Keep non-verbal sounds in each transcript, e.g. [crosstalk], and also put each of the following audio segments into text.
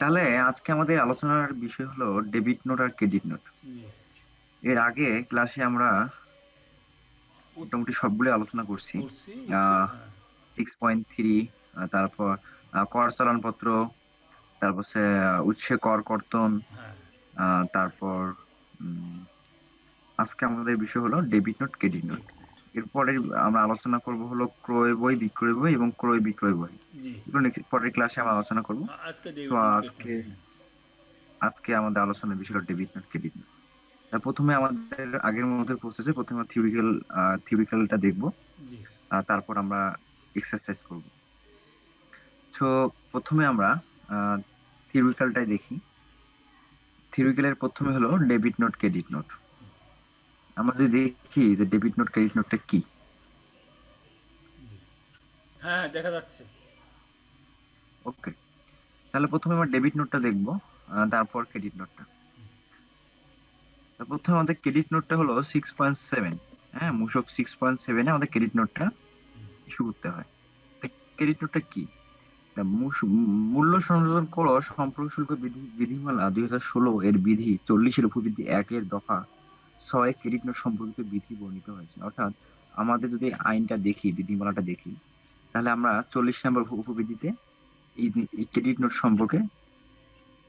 তাহলে আজকে আমাদের আলোচনার বিষয় হলো ডেবিট নোট আর ক্রেডিট নোট এর আগে ক্লাসে আমরা মোটামুটি সবগুলো আলোচনা করছি। সিক্স পয়েন্ট থ্রি তারপর কর চালানপত্র তারপর উৎসে কর কর্তন হ্যাঁ। তারপর আজকে আমাদের বিষয় হলো ডেবিট নোট ক্রেডিট নোট এরপরে আমরা আলোচনা করব হলো ক্রয় বই বিক্রয় বই এবং ক্রয় বিক্রয় বই। পরের ক্লাসে আমরা আলোচনা করব। আজকে তো আজকে- আজকে আমাদের আলোচনার বিষয় হলো ডেবিট নোট ক্রেডিট নোট প্রথমে আমাদের আগের মধ্যে প্রসেসে প্রথমে থিওরিক্যাল থিওরিক্যালটা দেখব। তারপর আমরা এক্সারসাইজ করব। তো প্রথমে আমরা থিওরিক্যালটাই দেখি। থিওরিক্যালের প্রথমে হলো ডেবিট নোট ক্রেডিট নোট আমরা যদি দেখি যে ডেবিট নোট ক্রেডিট নোটটা কি? হ্যাঁ দেখা যাচ্ছে। ওকে তাহলে প্রথমে আমরা ডেবিট নোটটা দেখব তারপর ক্রেডিট নোটটা প্রথমে আমাদের ক্রেডিট নোটটা হলো সিক্স পয়েন্ট সেভেন হ্যাঁ মূসক সিক্স পয়েন্ট সেভেনে আমাদের ক্রেডিট নোটটা ইস্যু করতে হয়। ক্রেডিট নোটটা কি? মূল্য সংযোজন করো সম্পর্ক শুল্ক বিধি বিধিমালা দুই হাজার ষোলো এর বিধি চল্লিশের উপবিধি একের দফা ছয় ক্রেডিট নোট সম্পর্কিত বিধি বর্ণিত হয়েছে। অর্থাৎ আমাদের যদি আইনটা দেখি বিধিমালাটা দেখি তাহলে আমরা চল্লিশ নম্বর উপ- উপবিধিতে এই এই ক্রেডিট নোট সম্পর্কে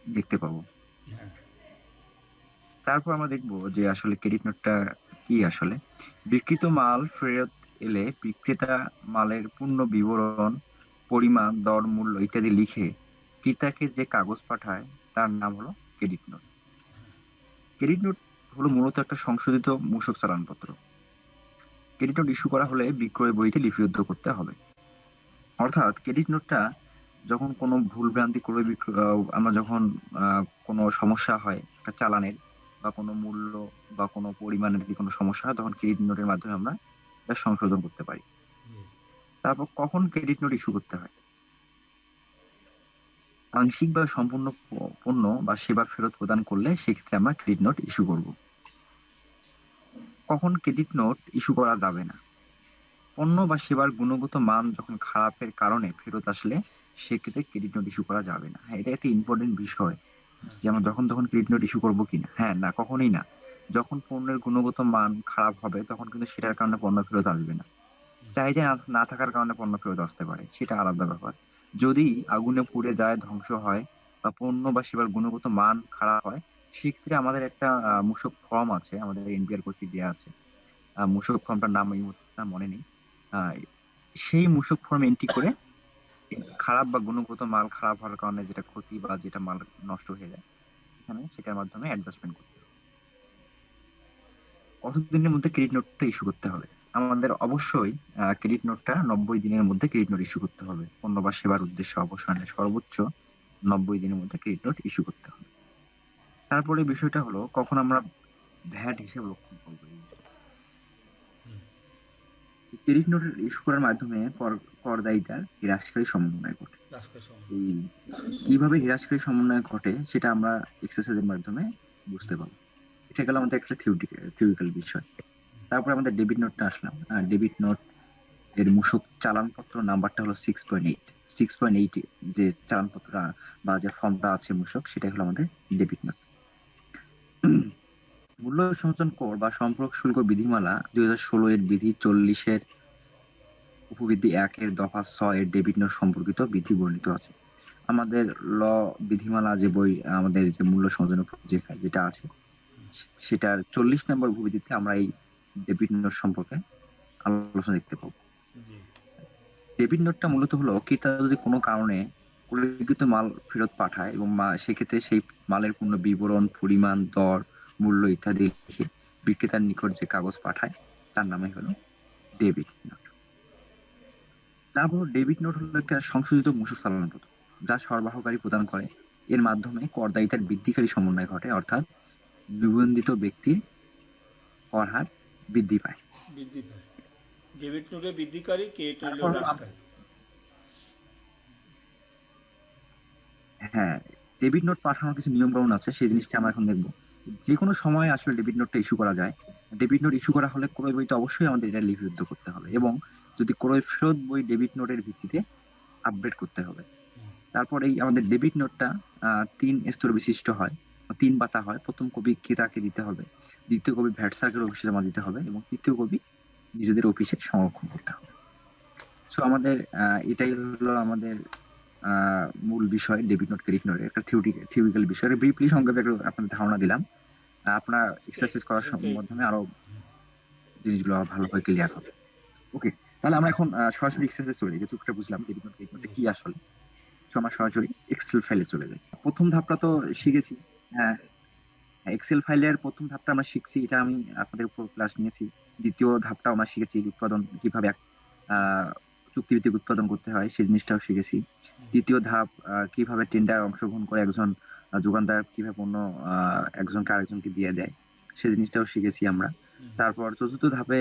দেখতে পাবো। হ্যাঁ। তারপর আমরা দেখব যে আসলে ক্রেডিট নোটটা কি আসলে। বিক্রিত মাল ফেরত এলে বিক্রেতা মালের পূর্ণ বিবরণ পরিমাণ দর মূল্য ইত্যাদি লিখে ক্রেতাকে যে কাগজ পাঠায় তার নাম হলো ক্রেডিট নোট। ক্রেডিট নোট হলো মূলত একটা সংশোধিত মূসক চালানপত্র। ক্রেডিট নোট ইস্যু করা হলে বিক্রয় বইতে লিপিবদ্ধ করতে হবে। অর্থাৎ ক্রেডিট নোটটা যখন কোনো ভুল ভ্রান্তি করে আমরা যখন কোনো সমস্যা হয় একটা চালানের বা কোনো মূল্য বা কোনো পরিমাণের যদি কোনো সমস্যা হয়, তখন ক্রেডিট নোটের মাধ্যমে আমরা এটা সংশোধন করতে পারি। তারপর কখন ক্রেডিট নোট ইস্যু করতে হয়? আংশিক বা সম্পূর্ণ পণ্য বা সেবা ফেরত প্রদান করলে সেক্ষেত্রে আমরা ক্রেডিট নোট ইস্যু করব। কখন ক্রেডিট নোট ইস্যু করা যাবে না। পণ্য বা সেবার গুণগত মান যখন খারাপের কারণে ফেরত আসলে, সেক্ষেত্রে ক্রেডিট নোট ইস্যু করা যাবে না। হ্যাঁ এটা একটা ইম্পর্টেন্ট বিষয়। যে আমরা যখন তখন ক্রেডিট নোট ইস্যু করব কিনা? হ্যাঁ না, কখনোই না। যখন পণ্যের গুণগত মান খারাপ হবে, তখন কিন্তু সেটার কারণে পণ্য ফেরত আসবে না। চাহিদা না- না থাকার কারণে পণ্য ফেরত আসতে পারে, সেটা আলাদা ব্যাপার। যদি আগুনে পুড়ে যায়, ধ্বংস হয় বা পণ্য বা সেবার গুণগত মান খারাপ হয় সেক্ষেত্রে আমাদের একটা মূসক ফর্ম আছে, আমাদের এনপিআর কর্তৃক দেওয়া আছে। মূসক ফর্মটার নাম এই মুহূর্তে মনে নেই। সেই মূসক ফর্ম এন্ট্রি করে খারাপ বা গুণগত মাল খারাপ হওয়ার কারণে যেটা ক্ষতি বা যেটা মাল নষ্ট হয়ে যায়, এখানে সেটার মাধ্যমে অ্যাডজাস্টমেন্ট করতে হবে। কতদিনের মধ্যে ক্রেডিট নোটটা ইস্যু করতে হবে। আমাদের অবশ্যই ক্রেডিট নোটটা নব্বই দিনের মধ্যে ক্রেডিট নোট ইস্যু করতে হবে। পণ্য বা সেবার উদ্দেশ্যে অবসানে সর্বোচ্চ নব্বই দিনের মধ্যে ক্রেডিট নোট ইস্যু করতে হবে। তারপরে বিষয়টা হলো কখন আমরা ভ্যাট হিসেবে লক্ষণ করব। ক্রেডিট নোটের ইস্যু করার মাধ্যমে কর- করদায়িতার হ্রাসকারী সমন্বয় ঘটে। কীভাবে হ্রাসকারী সমন্বয় ঘটে সেটা আমরা এক্সারসাইজের মাধ্যমে বুঝতে পারব। এটা গেল আমাদের একটা থিওরিক্যাল বিষয়। তারপরে আমাদের ডেবিট নোটটা আসলাম ডেবিট নোট এর মূসক চালানপত্র নাম্বারটা হলো six point eight six point eight যে চালানপত্র বা যে ফর্মটা আছে মূসক সেটা হলো আমাদের ডেবিট নোট মূল্য সংযোজন কর বা সম্পর্ক শুল্ক বিধিমালা দুই হাজার ষোলো এর বিধি চল্লিশের উপবিধি একের দফা ছয় এর ডেবিট নোট সম্পর্কিত বিধি বর্ণিত আছে। আমাদের ল বিধিমালা যে বই আমাদের যে মূল্য সংযোজন যে যেটা আছে সেটার চল্লিশ নম্বর উপবিধিতে আমরা এই ডেবিট নোট সম্পর্কে আলোচনা দেখতে পাবো। ডেবিট নোটটা মূলত হলো ক্রেতা যদি কোনো কারণে উল্লেখিত মাল ফেরত পাঠায় এবং মা- সেক্ষেত্রে সেই মালের পূর্ণ বিবরণ পরিমাণ দর মূল্য ইত্যাদি লিখে বিক্রেতার নিকট যে কাগজ পাঠায় তার নামে হলো ডেবিট নোট তারপর ডেবিট নোট হলো একটা সংশোধিত মূসক চালানপত্র যা সরবরাহকারী প্রদান করে। এর মাধ্যমে করদায়িতার বৃদ্ধিকারী সমন্বয় ঘটে অর্থাৎ নিবন্ধিত ব্যক্তির কর হার বৃদ্ধি পায়। বৃদ্ধি পায়। ডেবিট নোটে বৃদ্ধিকারী তারপর হ্রাসকারী? হ্যাঁ ডেবিট নোট পাঠানোর কিছু নিয়ম কানুন আছে সেই জিনিসটা আমরা এখন দেখব। যে কোনো সময় আসলে ডেবিট নোটটা ইস্যু করা যায়। ডেবিট নোট ইস্যু করা হলে ক্রয় বইতে অবশ্যই আমাদের এটা লিপিবদ্ধ করতে হবে এবং যদি ক্রয় ফেরত বই ডেবিট নোটের ভিত্তিতে আপডেট করতে হবে। তারপর এই আমাদের ডেবিট নোটটা তিন স্তর বিশিষ্ট হয়, তিন পাতা হয়। প্রথম কবি ক্রেতাকে দিতে হবে, দ্বিতীয় কবি ভ্যাট সার্কেল অফিসে জমা দিতে হবে এবং তৃতীয় কবি নিজেদের অফিসে সংরক্ষণ করতে হবে। সো আমাদের এটাই হলো আমাদের মূল বিষয় ডেবিট নোট ক্রেডিট নোট একটা থিওরিক্যাল বিষয়। ব্রিফলি সংক্ষেপে একটু আপনাদের ধারণা দিলাম। আপনারা এক্সারসাইজ করার মাধ্যমে আরও জিনিসগুলো ভালোভাবে ক্লিয়ার হবে। ওকে তাহলে আমরা এখন সরাসরি এক্সারসাইজ চলে যাই। যেটুকুটা বুঝলাম ডেবিট নোট ক্রেডিট নোটটা কি আসলে। তো আমরা সরাসরি এক্সেল ফাইলে চলে যাই। প্রথম ধাপটা তো শিখেছি। হ্যাঁ এক্সেল ফাইলের প্রথম ধাপটা আমরা শিখছি এটা আমি আপনাদের উপর ক্লাস নিয়েছি। দ্বিতীয় ধাপটা আমরা শিখেছি উৎপাদন কীভাবে চুক্তিভিত্তিক উৎপাদন করতে হয় সেই জিনিসটাও শিখেছি। তৃতীয় ধাপ কীভাবে টেন্ডার অংশগ্রহণ করে একজন যোগানদার কীভাবে পণ্য একজনকে আরেকজনকে দিয়ে দেয় সেই জিনিসটাও শিখেছি আমরা। তারপর চতুর্থ ধাপে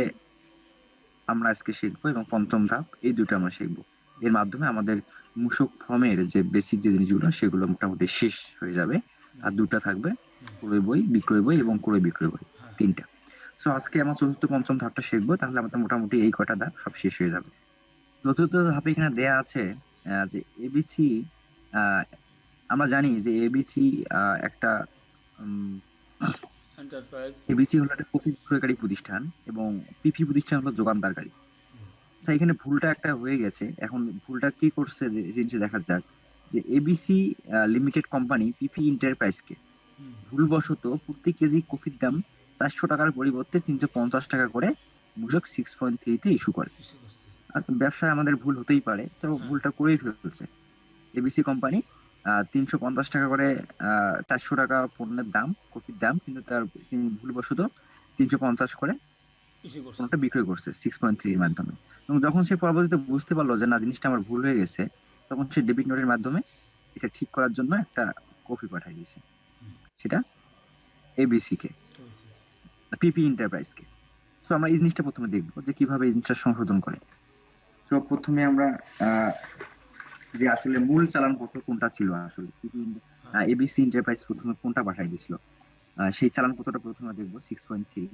আমরা আজকে শিখব এবং পঞ্চম ধাপ এই দুটো আমরা শিখব। এর মাধ্যমে আমাদের মূসক ফর্মের যে বেসিক যে জিনিসগুলো সেগুলো মোটামুটি শেষ হয়ে যাবে। আর দুটো থাকবে ক্রয় বই বিক্রয় বই এবং ক্রয় বিক্রয় বই তিনটা। সো আজকে আমরা চতুর্থ পঞ্চম ধাপটা শিখব তাহলে আমাদের মোটামুটি এই কটা ধাপ সব শেষ হয়ে যাবে। চতুর্থ ধাপে এখানে দেয়া আছে যে এবিসি আমরা জানি যে এবিসি একটা এবিসি হলো একটা কপি বিক্রয়কারী প্রতিষ্ঠান এবং পিপি প্রতিষ্ঠান হলো যোগানদারকারী। আচ্ছা এখানে ভুলটা একটা হয়ে গেছে। এখন ভুলটা কি করছে জিনিসটা দেখা যাক। যে এবিসি লিমিটেড কোম্পানি পিপি এন্টারপ্রাইজকে ভুলবশত প্রতি কেজি কফির দাম চারশো টাকার পরিবর্তে তিনশো পঞ্চাশ টাকা করে মূসক সিক্স পয়েন্ট থ্রিতে ইস্যু করে। ব্যবসায় আমাদের ভুল হতেই পারে তো ভুলটা করেই ফেলছে। এবিসি কোম্পানি তিনশো পঞ্চাশ টাকা করে চারশো টাকা পণ্যের দাম কফির দাম কিন্তু তার ভুলবশত তিনশো পঞ্চাশ করে পণ্যটা বিক্রয় করছে সিক্স পয়েন্ট থ্রির মাধ্যমে। এবং যখন সে পরবর্তীতে বুঝতে পারল যে না জিনিসটা আমার ভুল হয়ে গেছে তখন সে ডেবিট নোটের মাধ্যমে এটা ঠিক করার জন্য একটা কপি পাঠিয়ে দিয়েছে। সেটা এবিসি কে পিপি এন্টারপ্রাইজকে তো আমরা এই জিনিসটা প্রথমে দেখব যে কীভাবে এই জিনিসটা সংশোধন করে। তো প্রথমে আমরা যে আসলে মূল চালানপত্র কোনটা ছিল আসলে? এবিসি এন্টারপ্রাইজ প্রথমে কোনটা পাঠাই দিয়েছিল সেই চালানপত্রটা প্রথমে দেখব six point three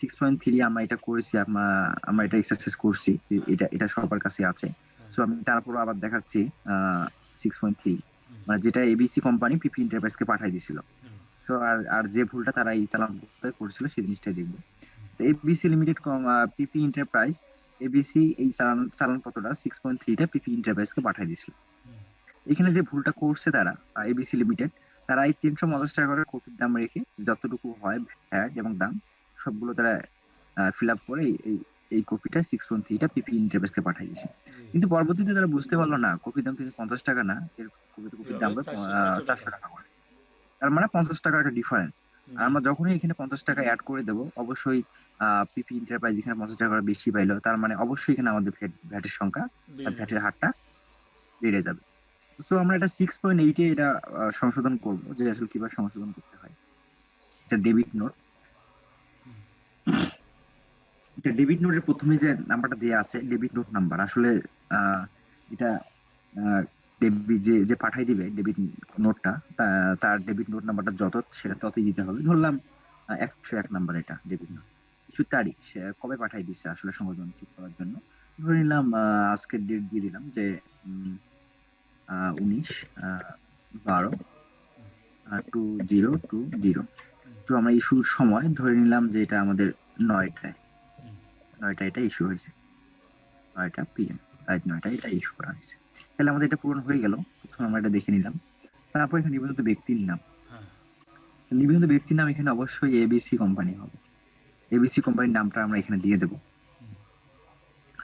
six point three আমরা এটা করেছি আমরা আমরা এটা এক্সারসাইজ করছি এটা এটা সবার কাছে আছে। সো আমি তারপর আবার দেখাচ্ছি সিক্স পয়েন্ট থ্রি মানে যেটা এবিসি কোম্পানি পিপি এন্টারপ্রাইজকে পাঠাই দিয়েছিল তো আর আর যে ভুলটা তারা এই চালান পত্রে করেছিল সেই জিনিসটাই দেখব। ABC limited PP enterprise ABC এই চালান চালান পত্রটা সিক্স পয়েন্ট থ্রিটা পিপি এন্টারপ্রাইজকে পাঠাই দিয়েছিল। এখানে যে ভুলটা করছে তারা এবিসি লিমিটেড তারা এই তিনশো পঞ্চাশ টাকা করে কপির দাম রেখে যতটুকু হয় ভ্যাট এবং দাম সবগুলো তারা ফিল আপ করে এই- এই কপিটা সিক্স পয়েন্ট থ্রিটা পিপি এন্টারপ্রাইজকে পাঠাই দিয়েছে। কিন্তু পরবর্তীতে তারা বুঝতে পারল না কপির দাম কিন্তু পঞ্চাশ টাকা না এর কপির দাম চারশো- চারশো টাকা। চারশো টাকা করে। তার মানে পঞ্চাশ টাকার একটা ডিফারেন্স আর আমরা যখনই এখানে পঞ্চাশ টাকা অ্যাড করে দেবো অবশ্যই পিপি এন্টারপ্রাইজ এখানে পঞ্চাশ টাকা বেশি পাইলো তার মানে অবশ্যই এখানে আমাদের ভ্যাটের সংখ্যা ভ্যাটের হারটা বেড়ে যাবে। তো আমরা এটা সিক্স পয়েন্ট এইটে এটা সংশোধন করব যে আসলে কীভাবে সংশোধন করতে হয়। এটা ডেবিট নোট এটা ডেবিট নোটের প্রথমে যে নাম্বারটা দেওয়া আছে ডেবিট নোট নাম্বার আসলে আহ, এটা আহ, ডেবিট যে যে পাঠাই দিবে ডেবিট নোটটা তার ডেবিট নোট নাম্বারটা যত সেটা ততই দিতে হবে। ধরলাম একশো এক নাম্বার এটা ডেবিট নোট। কিছু তারিখ সে কবে পাঠাই দিচ্ছে আসলে সংশোধন ঠিক করার জন্য? ধরে নিলাম আজকের ডেট দিয়ে দিলাম যে উনিশ বারো টু জিরো টু জিরো। তো আমরা ইস্যুর সময় ধরে নিলাম যে এটা আমাদের নয়টায়। নয়টা এটা ইস্যু হয়েছে। নয়টা পিএম রাত নয়টা এটা ইস্যু করা হয়েছে। তাহলে আমাদের এটা পূরণ হয়ে গেল। প্রথমে আমরা এটা দেখে নিলাম। তারপর এখানে নিবন্ধিত ব্যক্তির নাম। নিবন্ধিত ব্যক্তির নাম এখানে অবশ্যই এবিসি কোম্পানি হবে। এবিসি কোম্পানির নামটা আমরা এখানে দিয়ে দেবো।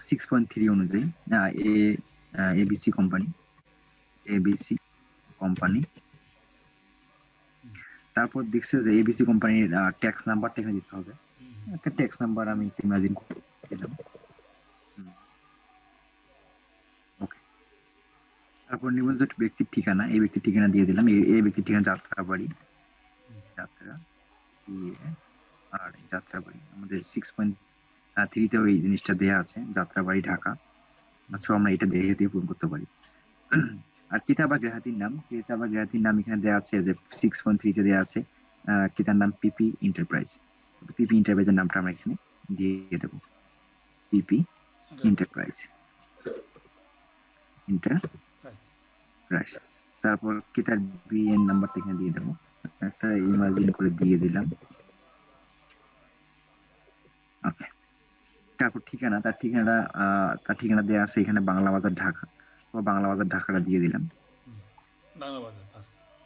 সিক্স পয়েন্ট থ্রি অনুযায়ী A ABC company ABC company তারপর দেখছে যে এবিসি কোম্পানির ট্যাক্স নাম্বারটা এখানে দিতে হবে। একটা ট্যাক্স নাম্বার আমি ইমাজিন করে দিলাম। তারপর নিবন্ধিত ব্যক্তির ঠিকানা এই ব্যক্তির ঠিকানা দিয়ে দিলাম। এই ব্যক্তির ঠিকানা যাত্রা ইয়ে, আর যাত্রাবাড়ি। আমাদের সিক্স পয়েন্ট থ্রিতে ওই জিনিসটা দেয়া আছে যাত্রাবাড়ি ঢাকা। আচ্ছা আমরা এটা দেখে দিয়ে পূরণ করতে পারি। আর ক্রেতা বা গ্রাহকের নাম। ক্রেতা বা গ্রাহকের নাম এখানে দেওয়া আছে যে সিক্স পয়েন্ট থ্রিতে দেওয়া আছে। আহ, ক্রেতার নাম পিপি এন্টারপ্রাইজ পিপি এন্টারপ্রাইজের নামটা আমরা এখানে দিয়ে দেবো। পিপি এন্টারপ্রাইজ ইন্টার রাইট তারপর কেটার বিএন নাম্বারটা এখানে দিয়ে দেবো। একটা ইমাজিন করে দিয়ে দিলাম। ওকে তারপর ঠিকানা তার ঠিকানাটা তার ঠিকানা দেওয়া আছে এখানে বাংলা বাজার ঢাকা। তো বাংলা বাজার ঢাকাটা দিয়ে দিলাম। বাংলা বাজার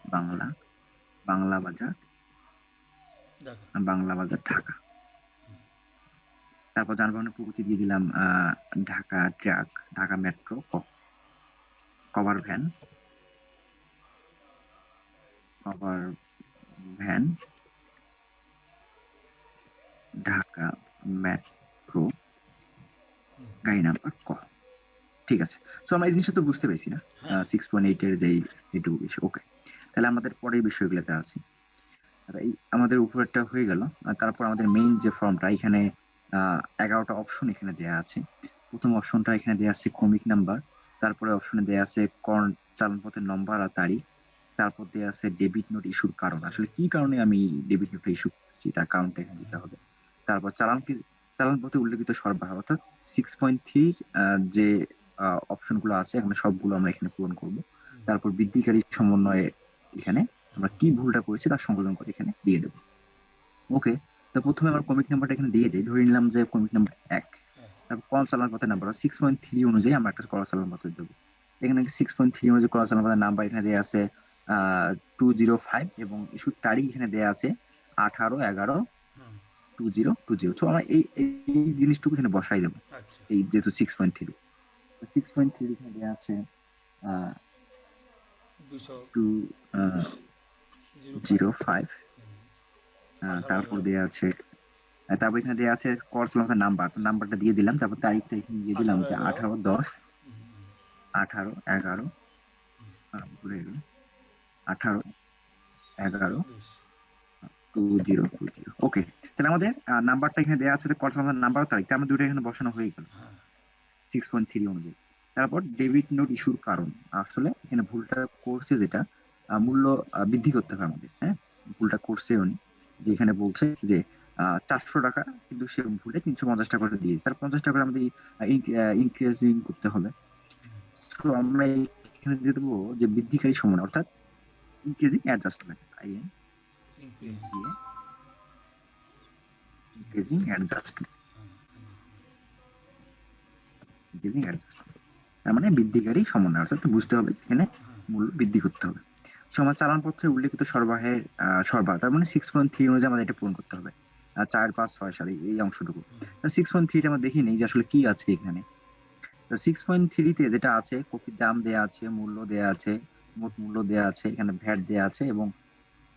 বাংলা বাংলা বাজার ঢাকা। বাংলা বাজার ঢাকা। তারপর যানবাহনের প্রকৃতি দিয়ে দিলাম আহ, Dhaka truck Dhaka metro cover van cover van Dhaka metro গাড়ি নাম্বার ক। ঠিক আছে। তো আমরা এই জিনিসটা তো বুঝতে পেরেছি না। সিক্স পয়েন্ট এইট এর যেই এইটুকু বিষয়। ওকে তাহলে আমাদের পরের বিষয়গুলোতে আছি আর এই আমাদের উপরেরটা হয়ে গেল। আর তারপর আমাদের মেইন যে ফর্মটা এখানে এগারোটা অপশন এখানে দেয়া আছে। প্রথম অপশনটা এখানে দেয়া আছে ক্রমিক নাম্বার তারপরে অপশনে দেয়া আছে কর্ন চালানপথের নম্বর আর তারিখ। তারপর দেয়া আছে ডেবিট নোট ইস্যুর কারণ। আসলে কি কারণে আমি ডেবিট নোট ইস্যু করছি? তার কারণটা এখানে দিতে হবে। তারপর চালান চালান পথে উল্লেখিত সরবরাহ, অর্থাৎ সিক্স পয়েন্ট থ্রি যে অপশনগুলো আছে, এখানে সবগুলো আমরা এখানে পূরণ করব। তারপর বৃদ্ধিকারী সমন্বয়ে এখানে আমরা কি ভুলটা করেছি তার সংশোধন করে এখানে দিয়ে দেবো। ওকে তো প্রথমে আমার কমিক নাম্বারটা এখানে দিয়ে দিই। ধরে নিলাম যে কমিক নাম্বার এক। চালান পথের নাম্বার সিক্স পয়েন্ট থ্রি অনুযায়ী আমরা একটা কল চালান পথে দেবো। এখানে সিক্স পয়েন্ট থ্রি অনুযায়ী চালান পথের নাম্বার এখানে দেওয়া আছে টু জিরো ফাইভ এবং ইস্যুর তারিখ এখানে দেওয়া আছে আঠারো এগারো টু জিরো টু জিরো তো আমরা এই এই জিনিসটুকু এখানে বসাই দেবো আচ্ছা। এই যেহেতু six point three six point three এখানে দেওয়া আছে টু জিরো ফাইভ। তারপর দেওয়া আছে তারপর এখানে দেওয়া আছে কোর্স লঙ্কার নাম্বার নাম্বারটা দিয়ে দিলাম তারপর তারিখটা এখানে দিয়ে দিলাম যে আঠারো, দশ। আঠারো এগারো। আঠারো এগারো। Two zero two zero. Okay তাহলে আমাদের নাম্বারটা এখানে দেওয়া আছে কোর্স লঙ্কার নাম্বার তারিখ তার দুটো এখানে বসানো হয়ে গেল। সিক্স পয়েন্ট থ্রি অনুযায়ী। তারপর ডেবিট নোট ইস্যুর কারণ। আসলে এখানে ভুলটা করছে যেটা মূল্য বৃদ্ধি করতে হবে আমাদের হ্যাঁ? ভুলটা করছে উনি যে এখানে বলছে যে চারশো টাকা, কিন্তু সে ভুলে তিনশো পঞ্চাশ টাকা করে দিয়েছে তার পঞ্চাশ টাকা আমাদের ইনক্রিজিং করতে হবে তো আমরা এখানে দিয়ে দেবো যে বৃদ্ধিকারী সমান, অর্থাৎ increasing adjustment I N increase. Adjustment তার মানে বৃদ্ধিকারী সমন্বয় অর্থাৎ বুঝতে হবে এখানে। মূল্য বৃদ্ধি করতে হবে সমাজ চালানপত্রে উল্লেখিত সরবরাহের সরবরাহ তার মানে সিক্স পয়েন্ট থ্রি অনুযায়ী আমাদের এটা পূরণ করতে হবে চার পাঁচ ছয় সালে এই অংশটুকু। সিক্স পয়েন্ট থ্রিটা আমরা দেখি নেই যে আসলে কি আছে এখানে। সিক্স পয়েন্ট থ্রিতে যেটা আছে, কপির দাম দেয়া আছে, মূল্য দেয়া আছে, মোট মূল্য দেয়া আছে, এখানে ভ্যাট দেয়া আছে এবং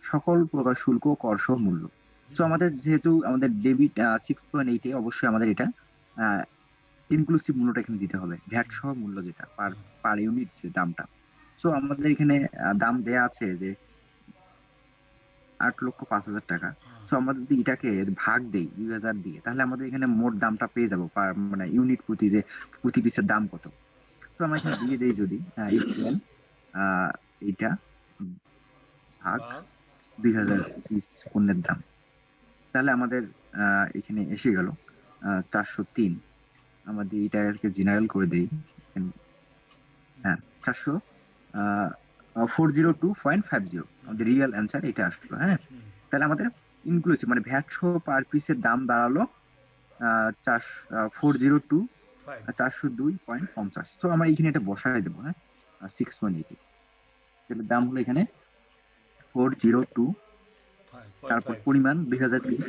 সকল প্রকার শুল্ক, কর মূল্য। তো আমাদের যেহেতু আমাদের ডেবিট সিক্স পয়েন্ট এইটে অবশ্যই আমাদের এটা ইনক্লুসিভ মূল্যটা এখানে দিতে হবে। ভ্যাট সহ মূল্য যেটা পার পার ইউনিট যে দামটা। সো আমাদের এখানে দাম দেয়া আছে যে আট লক্ষ পাঁচ হাজার টাকা। তো আমরা যদি এটাকে ভাগ দেই দুই হাজার দিয়ে তাহলে আমাদের এখানে মোট দামটা পেয়ে যাব পার মানে ইউনিট প্রতি যে প্রতি পিসের দাম কত? তো আমরা এখানে দিয়ে দেই যদি ইকুয়াল এইটা ভাগ দুই হাজার পিস পণ্যের দাম। তাহলে আমাদের আহ, এখানে এসে গেল চারশো তিন। আমাদের এটাকে জেনারেল করে দেই হ্যাঁ চারশো four zero two point five zero আমাদের রিয়েল অ্যান্সার এটা আসলো হ্যাঁ? তাহলে আমাদের ইনক্লুসিভ মানে ভ্যাট সহ পার পিসের দাম দাঁড়াল চার ফোর জিরো টু চারশো দুই পয়েন্ট পঞ্চাশ। তো আমরা এখানে এটা বসায় দেবো হ্যাঁ? সিক্স পয়েন্ট এইট তাহলে দাম হলো এখানে ফোর জিরো টু তারপর পরিমাণ দুই হাজার পিস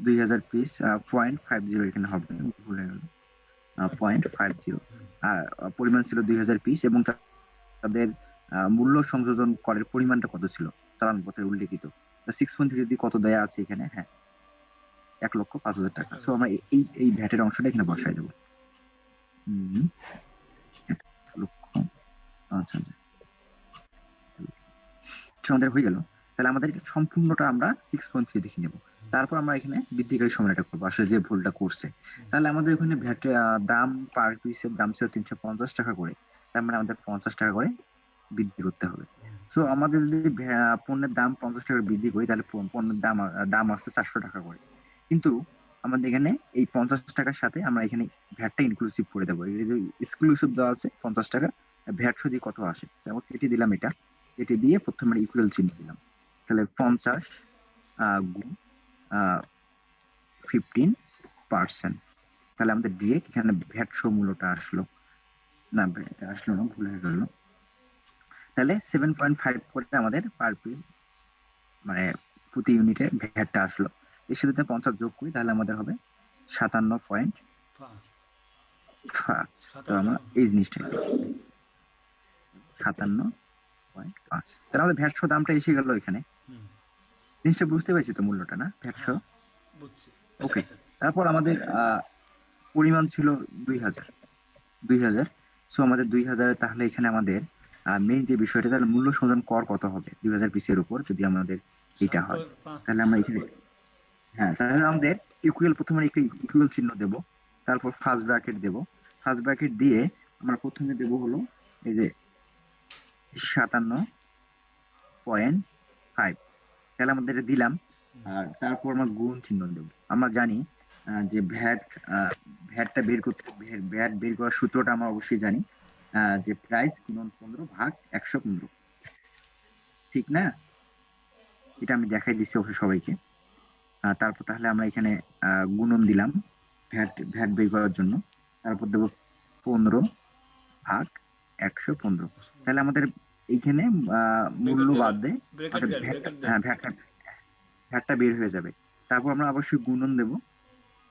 দুই হাজার পিস পয়েন্ট ফাইভ জিরো এখানে হবে ভুলে গেল পয়েন্ট ফাইভ জিরো আর পরিমাণ ছিল দুই হাজার পিস এবং তাদের মূল্য সংযোজন করের পরিমাণটা কত ছিল? চালান পথে উল্লেখিত। সিক্স পয়েন্ট থ্রি কত দেয়া আছে এখানে হ্যাঁ এক লক্ষ পাঁচ হাজার টাকা। সো আমরা এই- এই ভ্যাটের অংশটা এখানে বসাই দেবো। হুম। লক্ষ পাঁচ হাজার। আমাদের হয়ে গেল। তাহলে আমাদের সম্পূর্ণটা আমরা সিক্স পয়েন্ট থ্রি দেখে নেব। তারপর আমরা এখানে বৃদ্ধিকারী সময়টা করব আসলে যে ভুলটা করছে। তাহলে আমাদের ওখানে ভ্যাট দাম পার পিসের দাম ছিল তিনশো পঞ্চাশ টাকা করে। তার মানে আমাদের পঞ্চাশ টাকা করে বৃদ্ধি করতে হবে। সো আমাদের যদি পণ্যের দাম পঞ্চাশ টাকা বৃদ্ধি করি, তাহলে পণ্যের দাম দাম আসছে চারশো টাকা করে। কিন্তু আমাদের এখানে এই পঞ্চাশ টাকার সাথে আমরা এখানে ভ্যাটটা ইনক্লুসিভ করে দেবো। এক্সক্লুসিভ দেওয়া আছে, পঞ্চাশ টাকা, ভ্যাট সুদি কত আসে? যেমন কেটে দিলাম এটা। কেটে দিয়ে প্রথমে ইকুয়াল চিহ্ন দিলাম। তাহলে পঞ্চাশ গুণ ফিফটিন পার্সেন্ট তাহলে আমাদের ডিরেক্ট এখানে ভ্যাট মূল্যটা আসলো। না এটা আসলো না, ভুল হয়ে গেল। তাহলে সেভেন পয়েন্ট ফাইভ করে আমাদের পার পিস মানে প্রতি ইউনিটে ভ্যাটটা আসলো। এর সাথে পঞ্চাশ যোগ করি তাহলে আমাদের হবে সাতান্ন পয়েন্ট পাঁচ। তো আমরা এই জিনিসটা সাতান্ন পয়েন্ট পাঁচ। তাহলে আমাদের ভ্যাটশো দামটা এসে গেল এখানে। জিনিসটা বুঝতে পারছি তো মূল্যটা না? ভ্যাটশো? হ্যাঁ, ওকে তারপর আমাদের আহ, পরিমাণ ছিল দুই হাজার। দুই হাজার। সো আমাদের দুই হাজার তাহলে এখানে আমাদের মেইন যে বিষয়টা তাহলে মূল্য সংযোজন কর কত হবে? দুই হাজার পিসের উপর যদি আমাদের এটা হয়। তাহলে আমরা এখানে হ্যাঁ তাহলে আমাদের ইকুয়াল প্রথমে একটা ইকুয়াল চিহ্ন দেব তারপর ফার্স্ট ব্র্যাকেট দেব। ফার্স্ট ব্র্যাকেট দিয়ে আমরা প্রথমে দেব হলো এই যে সাতান্ন পয়েন্ট ফাইভ তাহলে আমাদের এটা দিলাম আর তারপর আমরা গুণ চিহ্ন দেব। আমরা জানি যে ভ্যাট ভ্যাটটা বের করতে ভ্যাট বের করার সূত্রটা আমরা অবশ্যই জানি। যে প্রাইস গুণন পনেরো ভাগ একশো পনেরো। ঠিক না? এটা আমি দেখাই দিচ্ছি অবশ্যই সবাইকে। তারপর তাহলে আমরা এখানে গুণন দিলাম ভ্যাট ভ্যাট বের করার জন্য। তারপর দেবো পনেরো ভাগ একশো পনেরো। তাহলে আমাদের এইখানে মূল্য বাদ দেয় ভ্যাটটা হ্যাঁ ভ্যাটটা ভ্যাটটা বের হয়ে যাবে। তারপর আমরা অবশ্যই গুণন দেব।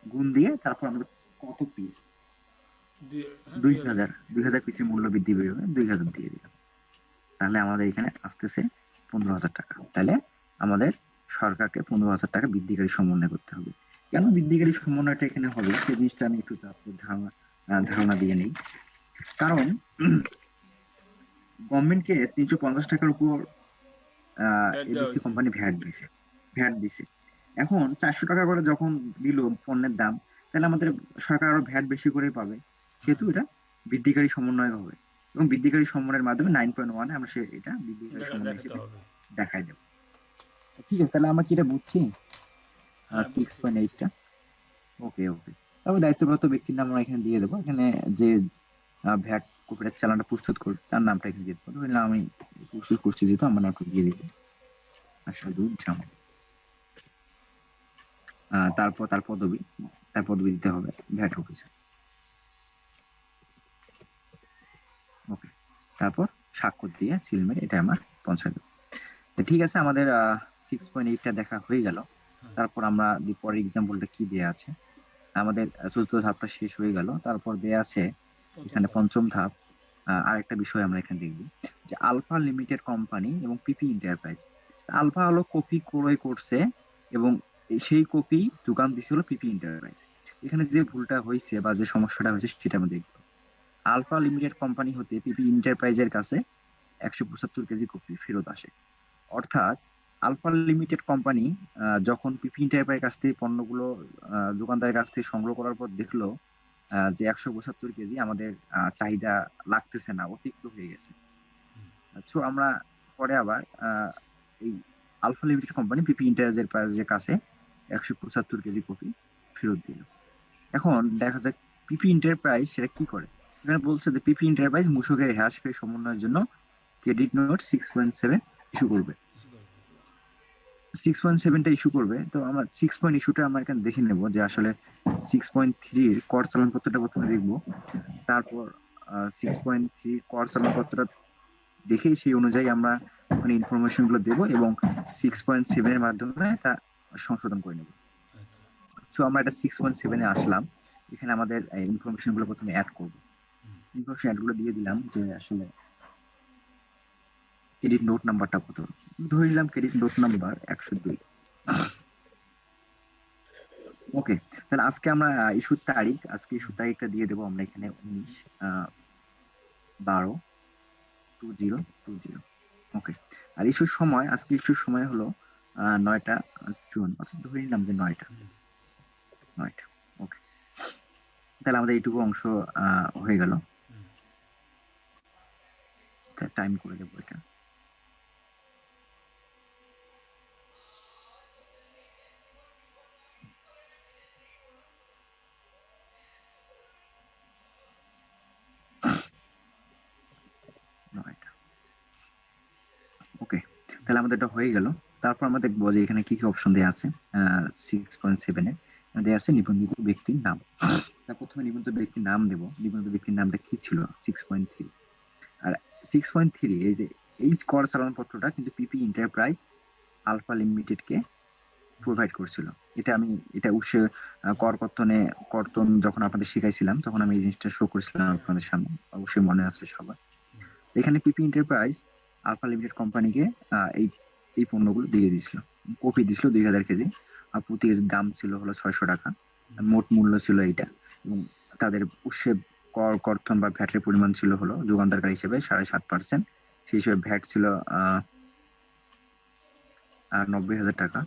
গুণ দিয়ে তারপর আমরা কত পিস দুই- হ্যাঁ, দুই হাজার দুই হাজার পিসের মূল্য বৃদ্ধি বেরোবে দুই হাজার দিয়ে দিলাম। তাহলে আমাদের এখানে আসতেছে পনেরো হাজার টাকা। তাহলে আমাদের সরকারকে পনেরো হাজার টাকা বৃদ্ধিকারী সমন্বয় করতে হবে। কেন বৃদ্ধিকারী সমন্বয়টা এখানে হবে? সেই জিনিসটা আমি একটু ধারণা ধারণা দিয়ে নেই। কারণ গভর্নমেন্টকে তিনশো পঞ্চাশ টাকার উপর এবিসি কোম্পানি ভ্যাট দিছে ভ্যাট দিছে এখন চারশো টাকা করে যখন দিল পণ্যের দাম তাহলে আমাদের সরকার আরও ভ্যাট বেশি করে পাবে। সেহেতু এটা বৃদ্ধিকারী সমন্বয় হবে। এবং বৃদ্ধিকারী সমন্বয়ের মাধ্যমে নাইন পয়েন্ট ওয়ানে আমরা সে এটা বৃদ্ধিকারী সমন্বয় হিসেবে দেখাই দেবো। ঠিক আছে তাহলে আমরা কি এটা বুঝছি? সিক্স পয়েন্ট এইটটা ওকে ওকে তারপর দায়িত্বপ্রাপ্ত ব্যক্তির নাম আমরা এখানে দিয়ে দেবো। এখানে যে ভ্যাট কপিটার চালানটা প্রস্তুত করবে তার নামটা এখানে দিয়ে দেবো। আমি প্রস্তুত করছি যেহেতু আমার নামটা দিয়ে দিব। আসাদুজ্জামান আহ, তারপর তার পদবি তার পদবি দিতে হবে ভ্যাট অফিসার। ওকে। তারপর স্বাক্ষর দিয়ে সিল মেরে এটা আমার তো ঠিক আছে আমাদের সিক্স পয়েন্ট এইটটা দেখা হয়ে গেল। তারপর আমরা পরের এক্সাম্পলটা কি দেয়া আছে আমাদের চতুর্থ ধাপটা শেষ হয়ে গেল। তারপর দেয়া আছে এখানে পঞ্চম ধাপ। আহ, আরেকটা বিষয় আমরা এখানে দেখব যে আলফা লিমিটেড কোম্পানি এবং পিপি এন্টারপ্রাইজ আলফা হলো কপি ক্রয় করছে এবং সেই কপি দোকান দিছিল পিপি এন্টারপ্রাইজ এখানে যে ভুলটা হয়েছে বা যে সমস্যাটা হয়েছে সেটা আমরা দেখব। আলফা লিমিটেড কোম্পানি হতে পিপি এন্টারপ্রাইজের কাছে একশো পঁচাত্তর কেজি কপি ফেরত আসে। অর্থাৎ আলফা লিমিটেড কোম্পানি যখন পিপি এন্টারপ্রাইজের কাছ থেকে পণ্যগুলো দোকানদারের কাছ থেকে সংগ্রহ করার পর দেখল যে একশো পঁচাত্তর কেজি আমাদের চাহিদা লাগতেছে না, অতিরিক্ত হয়ে গেছে। তো আমরা পরে আবার এই আলফা লিমিটেড কোম্পানি পিপি এন্টারপ্রাইজের কাছে একশো পঁচাত্তর কেজি কপি ফেরত দিল। এখন দেখা যাক পিপি এন্টারপ্রাইজ সেটা কি করে। এখানে বলছে যে পিপি এন্টারপ্রাইজ মূসকের সমন্বয়ের জন্য credit note six point seven issue করবে। সিক্স পয়েন্ট সেভেনটা ইস্যু করবে। তো আমরা সিক্স পয়েন্ট ইস্যুটা আমরা এখানে দেখে নেব যে আসলে সিক্স পয়েন্ট থ্রির কর চালানপত্রটা প্রথমে দেখব। তারপর সিক্স পয়েন্ট থ্রি কর চালানপত্রটা দেখেই সেই অনুযায়ী আমরা মানে ইনফরমেশনগুলো দেবো এবং সিক্স পয়েন্ট সেভেনের মাধ্যমে তা সংশোধন করে নেব। আচ্ছা, তো আমরা এটা সিক্স পয়েন্ট সেভেনে আসলাম। এখানে আমাদের ইনফরমেশনগুলো প্রথমে অ্যাড করব। ইনফরমেশন অ্যাডগুলো দিয়ে দিলাম যে আসলে ক্রেডিট নোট নাম্বারটা কত? ধরে নিলাম ক্রেডিট নোট নাম্বার একশো দুই। ওকে তাহলে আজকে আমরা ইস্যুর তারিখ, আজকে ইস্যুর তারিখটা দিয়ে দেবো আমরা এখানে উনিশ বারো two zero two zero okay আর ইস্যুর সময়, আজকে ইস্যুর সময় হলো নয়টা জুন, অর্থাৎ ধরে নিলাম যে নয়টা। নয়টা ওকে তাহলে আমাদের এইটুকু অংশ হয়ে গেল। আচ্ছা টাইম করে দেবো এটা। ওকে তাহলে আমাদের এটা হয়ে গেল। তারপর আমরা দেখব যে এখানে কি কি অপশন দেওয়া আছে। সিক্স পয়েন্ট সেভেন সেভেনে দেওয়া আছে নিবন্ধিত ব্যক্তির নাম। প্রথমে নিবন্ধিত ব্যক্তির নাম দেবো। নিবন্ধিত ব্যক্তির নামটা কি ছিল? সিক্স পয়েন্ট থ্রি আর সিক্স পয়েন্ট থ্রি এই যে এই কর চালান পত্রটা কিন্তু পিপি এন্টারপ্রাইজ আলফা লিমিটেডকে প্রোভাইড করছিল। এটা আমি এটা উৎসে আহ, কর কর্তনে যখন আপনাদের শিখাইছিলাম তখন আমি এই জিনিসটা শো করেছিলাম আপনাদের সামনে। অবশ্যই মনে আছে সবার। এখানে পিপি এন্টারপ্রাইজ আলফা লিমিটেড কোম্পানিকে এই এই পণ্যগুলো দিয়ে দিয়েছিল। কপি দিছিল দুই হাজার কেজি। আর প্রতি কেজির দাম ছিল হলো ছয়শো টাকা। মোট মূল্য ছিল এইটা। এবং তাদের উৎসে কর কর্তন বা ভ্যাটের পরিমাণ ছিল হলো যোগানদারকারী হিসেবে সাড়ে সাত পার্সেন্ট সেই হিসেবে ভ্যাট ছিল নব্বই হাজার টাকা।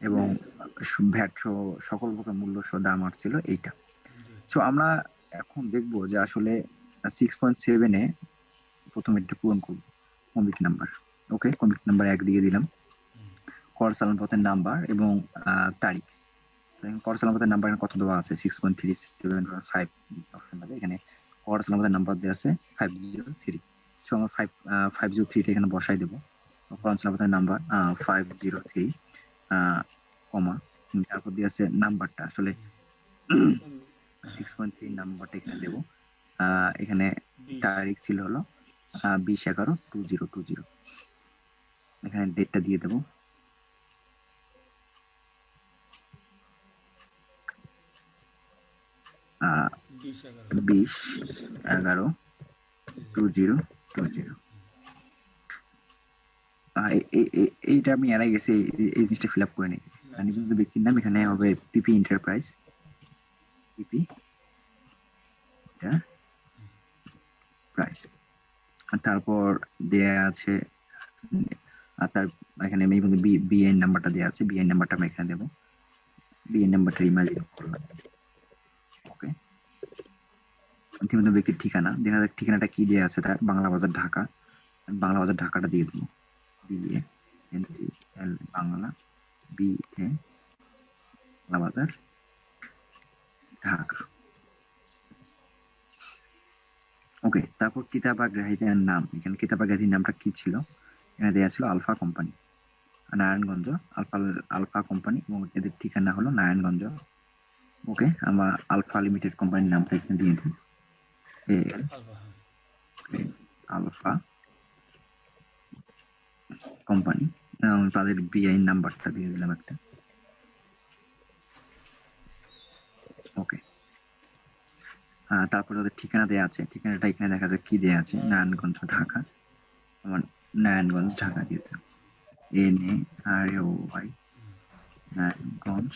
এবং ভ্যাট সহ সকল প্রকার মূল্য সহ দাম ছিল এইটা। তো আমরা এখন দেখব যে আসলে সিক্স পয়েন্ট সেভেনে প্রথমে এটা পূরণ করব। Commit number okay commit number এক দিয়ে দিলাম। কর চালান পথের নাম্বার এবং তারিখ। নাম্বার কত দেওয়া আছে? Six point three seven five এখানে নাম্বার দেওয়া আছে ফাইভ জিরো থ্রি সো আমরা ফাইভ ফাইভ জিরো থ্রিটা এখানে বসাই দেবো। Number five zero three comma তারপর দিয়ে আছে নাম্বারটা আসলে সিক্স পয়েন্ট থ্রি নাম্বারটা এখানে দেবো। এখানে তারিখ ছিল হলো বিশ এগারো টু জিরো টু জিরো এখানে ডেটটা দিয়ে দেবো। বিশ, এগারো, টু জিরো টু জিরো। এইটা আমি এড়াই গেছি এই- জিনিসটা ফিল আপ করে নিই নিবন্ধিত ব্যক্তির নাম, এখানে হবে পিপি এন্টারপ্রাইজ। পিপি প্রাইস তারপর দেয়া আছে, আর তার এখানে আমি বিআইন নাম্বারটা দেওয়া আছে বিআইন নাম্বারটা আমি এখানে দেবো। বিআইন নাম্বারটা ইমাজিন করলাম ইতিমধ্যে ব্যক্তির ঠিকানা। দেখা যাক ঠিকানাটা কি দেওয়া আছে। তার বাংলা বাজার ঢাকা। বাংলা বাজার ঢাকাটা দিয়ে দেবো। B A N L Bangla. B A Bangla Bazar Dhaka. Okay তারপর কিতাবা গ্রাহীদের নাম। এখানে কিতাবা গ্রাহীর নামটা কি ছিল? এখানে দেওয়া ছিল Alpha company. Narayanganj, Alpha Alpha company এবং এদের ঠিকানা হলো নারায়ণগঞ্জ। ওকে আমরা আলফা লিমিটেড কোম্পানির নামটা এখানে দিয়ে দিই। Alpha company. তাদের বিআই নাম্বারটা দিয়ে দিলাম একটা। ওকে তারপর তাদের ঠিকানা দেওয়া আছে। ঠিকানাটা এখানে দেখা যায় কি দেওয়া আছে। নারায়ণগঞ্জ, ঢাকা। আমার নারায়ণগঞ্জ, ঢাকা দিয়ে দিলাম। N A R O Y Narayanganj,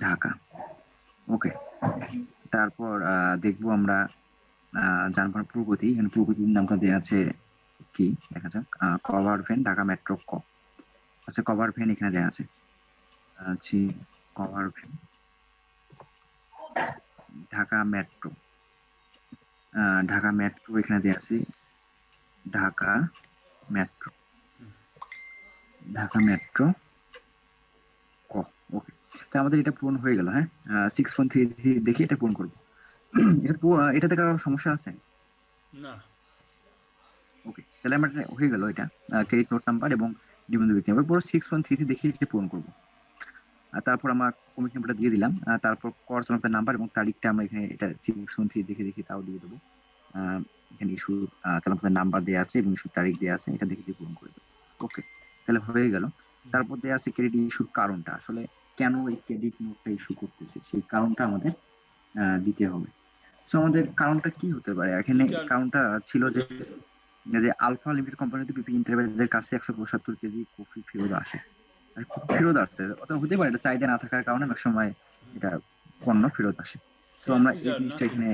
Dhaka. Okay তারপর দেখব আমরা যানবাহন প্রগতি। এখানে প্রগতির নামটা দেওয়া আছে কি? দেখা যাক। কভার ভ্যান ঢাকা মেট্রো ক। আচ্ছা কভার ভ্যান এখানে দেওয়া আছে। আছে cover van Dhaka metro Dhaka metro এখানে দেওয়া আছে। ঢাকা মেট্রো ঢাকা মেট্রো ক। ওকে তো আমাদের এটা পূরণ হয়ে গেল হ্যাঁ? সিক্স পয়েন্ট থ্রি থ্রি দেখে এটা পূরণ করব। [clears throat] এটা এটাতে কারও সমস্যা আছে? না। ওকে তাহলে আমার হয়ে গেল এটা ক্রেডিট নোট নাম্বার এবং নিবন্ধন ব্যক্তি নাম্বার পুরো সিক্স পয়েন্ট থ্রি থ্রি দেখে এটা পূরণ করব। আর তারপর আমার কমিটি নাম্বারটা দিয়ে দিলাম। তারপর কর চালানোর নাম্বার এবং তারিখটা আমরা এখানে এটা সিক্স পয়েন্ট থ্রি দেখে দেখে তাও দিয়ে দেবো। এখানে ইস্যু চালানোর নাম্বার দেওয়া আছে এবং ইস্যুর তারিখ দেওয়া আছে এটা দেখে দিয়ে পূরণ করে দেবো। ওকে তাহলে হয়ে গেল। তারপর দেওয়া আছে ক্রেডিট ইস্যুর কারণটা। আসলে কেন এই ক্রেডিট নোটটা ইস্যু করতেছে? সেই কারণটা আমাদের দিতে হবে। সো আমাদের কারণটা কি হতে পারে? এখানে কারণটা ছিল যে যে আলফা লিমিটেড কোম্পানিতে পিপি ইন্টারপ্রাইজের কাছে একশো পঁচাত্তর কেজি কফি ফেরত আসে। ফেরত আসছে অথবা হতে পারে এটা চাহিদা না থাকার কারণে অনেক সময় এটা পণ্য ফেরত আসে। তো আমরা এই জিনিসটা এখানে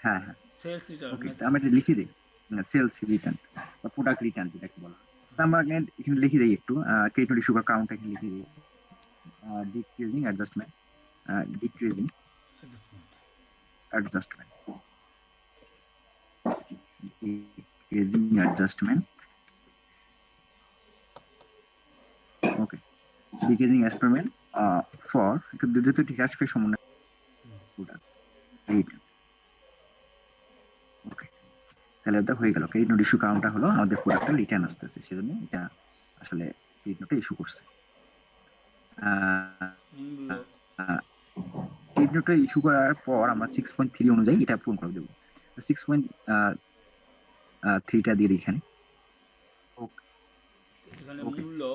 হ্যাঁ হ্যাঁ। সেলস রিটার্ন ওকে আমরা এটা লিখে দিই। সেলস রিটার্ন বা প্রোডাক্ট রিটার্ন যেটাকে বলা হয়। তা আমরা এখানে লিখে দিই একটু ক্রেডিট ইস্যু কারণটা এখানে লিখে দিই। Decreasing adjustment decreasing adjustment. decreasing adjustment. Okay. Decreasing adjustment uh, for একটু যেহেতু ঠিক আজকে সমন্বয় এইটা তাহলে ওটা হয়ে গেল। ক্রেডিট নোট ইস্যু কারণটা হলো আমাদের প্রোডাক্টটা রিটার্ন আসতেছে। সেজন্য এটা আসলে ইস্যু করছে। নোটটা ইস্যু করার পর আমরা সিক্স পয়েন্ট থ্রি অনুযায়ী এটা পূরণ করে দেবো। সিক্স পয়েন্ট থ্রিটা দিয়ে দিই এখানে।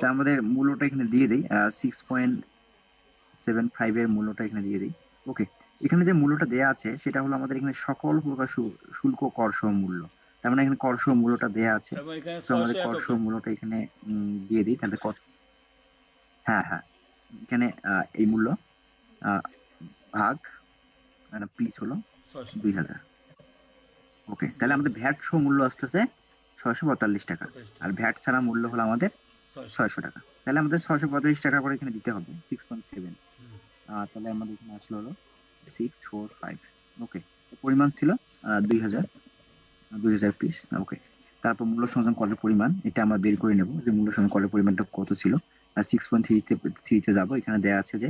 তা আমাদের মূল্যটা এখানে দিয়ে দিই সিক্স পয়েন্ট সেভেন ফাইভ এর মূল্যটা এখানে দিয়ে দিই। ওকে এখানে যে মূল্যটা দেয়া আছে সেটা হলো আমাদের এখানে সকল প্রকার শুল্ক কর সহ মূল্য। তার মানে এখানে কর সহ মূল্যটা দেয়া আছে। আমাদের কর সহ মূল্যটা এখানে দিয়ে দিই তাহলে কত? হ্যাঁ হ্যাঁ। এখানে এই মূল্য ভাগ পিস হলো দুই হাজার। ওকে তাহলে আমাদের ভ্যাট সহ মূল্য আসতেছে ছয়শো পঁয়তাল্লিশ টাকা। আর ভ্যাট ছাড়া মূল্য হলো আমাদের ছয়শো। টাকা। তাহলে আমাদের ছয়শো পঁয়তাল্লিশ টাকা করে এখানে দিতে হবে সিক্স পয়েন্ট সেভেন তাহলে আমাদের এখানে আসলো হলো সিক্স ফোর ফাইভ ওকে পরিমাণ ছিল দুই হাজার দুই হাজার পিস ওকে তারপর মূল্য সংযোজন কলের পরিমাণ এটা আমরা বের করে নেব যে মূল্য সংযোজন কলের পরিমাণটা কত ছিল। সিক্স পয়েন্ট থ্রিতে থ্রিতে এখানে দেওয়া আছে যে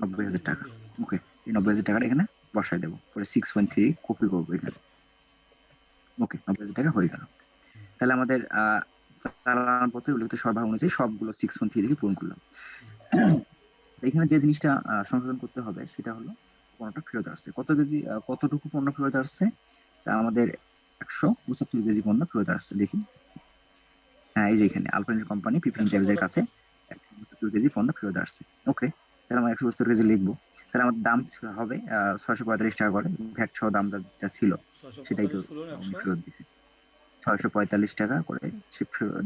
নব্বই হাজার টাকা। ওকে এই নব্বই হাজার টাকাটা এখানে দেবো। পরে সিক্স পয়েন্ট থ্রি কপি করব এখানে। ওকে নব্বই হাজার টাকা হয়ে গেল। তাহলে আমাদের উল্লেখিত সরবরাহ অনুযায়ী সবগুলো সিক্স পয়েন্ট থ্রি থেকে পূরণ করলাম। এখানে যে জিনিসটা সংশোধন করতে হবে, সেটা হলো পণ্যটা ফেরত আসছে। কত কেজি কতটুকু পণ্য ফেরত আসছে? তা আমাদের একশো পঁচাত্তর কেজি পণ্য ফেরত আসছে। দেখি। হ্যাঁ এই যে এখানে আলফাইন কোম্পানি পিপিএন ট্যাবেজের কাছে একশো পঁচাত্তর কেজি পণ্য ফেরত আসছে। ওকে তাহলে আমরা একশো পঁচাত্তর কেজি লিখব। তাহলে আমাদের দাম হবে ছয়শো পঁয়তাল্লিশ টাকা করে। ভ্যাট সহ দামটা যেটা ছিল ছয়শো সেটাই তো ফেরত দিছে ছয়শো পঁয়তাল্লিশ টাকা করে সে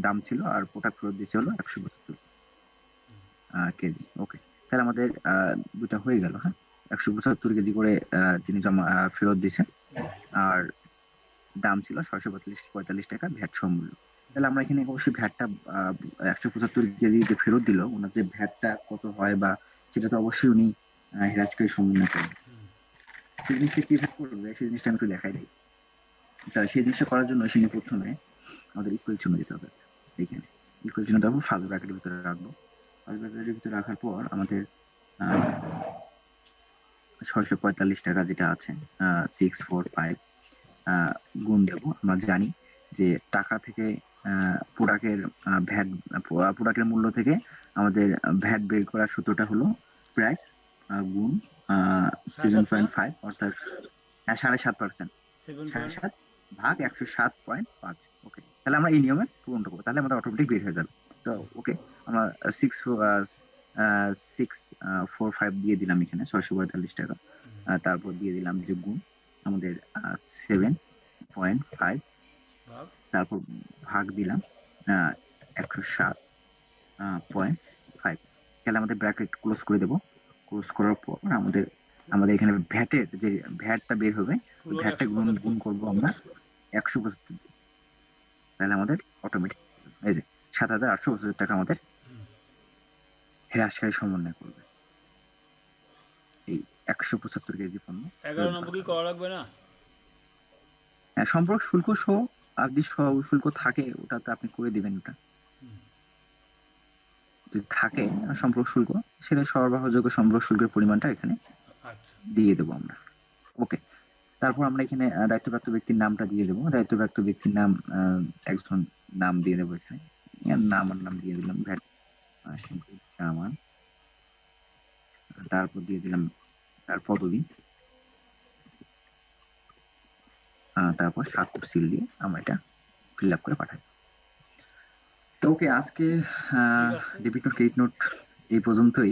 দাম ছিল আর প্রোডাক্ট ফেরত দিয়েছে হলো একশো পঁচাত্তর কেজি। ওকে তাহলে আমাদের আহ, দুটা হয়ে গেল হ্যাঁ? একশো পঁচাত্তর কেজি করে আহ, তিনি জমা ফেরত দিছে আর দাম ছিল ছয়শো পঁয়তাল্লিশ পঁয়তাল্লিশ টাকা ভ্যাট সমূল্য। তাহলে আমরা এখানে অবশ্যই ভ্যাটটা একশো পঁচাত্তর কেজি যে ফেরত দিল, ওনার যে ভ্যাটটা কত হয় বা সেটা তো অবশ্যই উনি হেরাজকারী সম্মুখীন করবেন। সেই জিনিসটা কীভাবে করবে, সেই জিনিসটা আমি একটু দেখাই দিই তা সেই জিনিসটা করার জন্য সেখানে প্রথমে আমাদের ইকুয়াল চিহ্ন দিতে হবে। এইখানে ইকুয়াল চিহ্নটা আমরা ফার্স্ট ব্র্যাকেটের ভিতরে রাখব। ফার্স্ট ব্র্যাকেটের ভিতরে রাখার পর আমাদের ছয়শো পঁয়তাল্লিশ টাকা যেটা আছে সিক্স ফোর ফাইভ গুণ দেবো। আমরা জানি যে টাকা থেকে প্রোডাক্টের ভ্যাট প্রোডাক্টের মূল্য থেকে আমাদের ভ্যাট বের করার সূত্রটা হলো প্রাইস গুণ সেভেন পয়েন্ট ফাইভ অর্থাৎ হ্যাঁ, সাড়ে সাত পার্সেন্ট সাড়ে সাত ভাগ একশো সাত পয়েন্ট পাঁচ। ওকে তাহলে আমরা এই নিয়মে পূরণটা করব। তাহলে আমাদের অটোমেটিক বের হয়ে যাবে। তো ওকে আমরা সিক্স সিক্স ফোর ফাইভ দিয়ে দিলাম এখানে ছয়শো পঁয়তাল্লিশ টাকা। তারপর দিয়ে দিলাম যে গুণ আমাদের সেভেন পয়েন্ট ফাইভ তারপর ভাগ দিলাম একশো সাত পয়েন্ট ফাইভ তাহলে আমাদের ব্র্যাকেট ক্লোজ করে দেবো। ক্লোজ করার পর আমাদের আমাদের এখানে ভ্যাটের যে ভ্যাটটা বের হবে ভ্যাটটা গুণ গুণ করব আমরা একশো পঁচাত্তর। তাহলে আমাদের অটোমেটিক এই যে সাত হাজার আটশো পঁচাত্তর টাকা আমাদের। হ্রাসকারী সমন্বয় করবে। এই একশো পঁচাত্তর কেজি পণ্য। এগারো নম্বর কি করা লাগবে না? হ্যাঁ, সম্পর্ক শুল্ক সহ আর যদি শুল্ক থাকে ওটা তো আপনি করে দিবেন ওটা। যদি থাকে সম্পর্ক শুল্ক সেটা সরবরাহযোগ্য সম্পর্ক শুল্কের পরিমাণটা এখানে আচ্ছা। দিয়ে দেবো আমরা। ওকে তারপর আমরা এখানে দায়িত্বপ্রাপ্ত ব্যক্তির নামটা দিয়ে দেবো। দায়িত্বপ্রাপ্ত ব্যক্তির নাম আহ, একজন নাম দিয়ে দেবো এখানে। নাম আর নাম দিয়ে দিলাম ভ্যাট আমার তারপর দিয়ে দিলাম তার পদবি। তারপর স্বাক্ষর সিল দিয়ে আমরা এটা ফিল আপ করে পাঠাই। তো ওকে আজকে ডেবিট নোট ক্রেডিট নোট এই পর্যন্তই।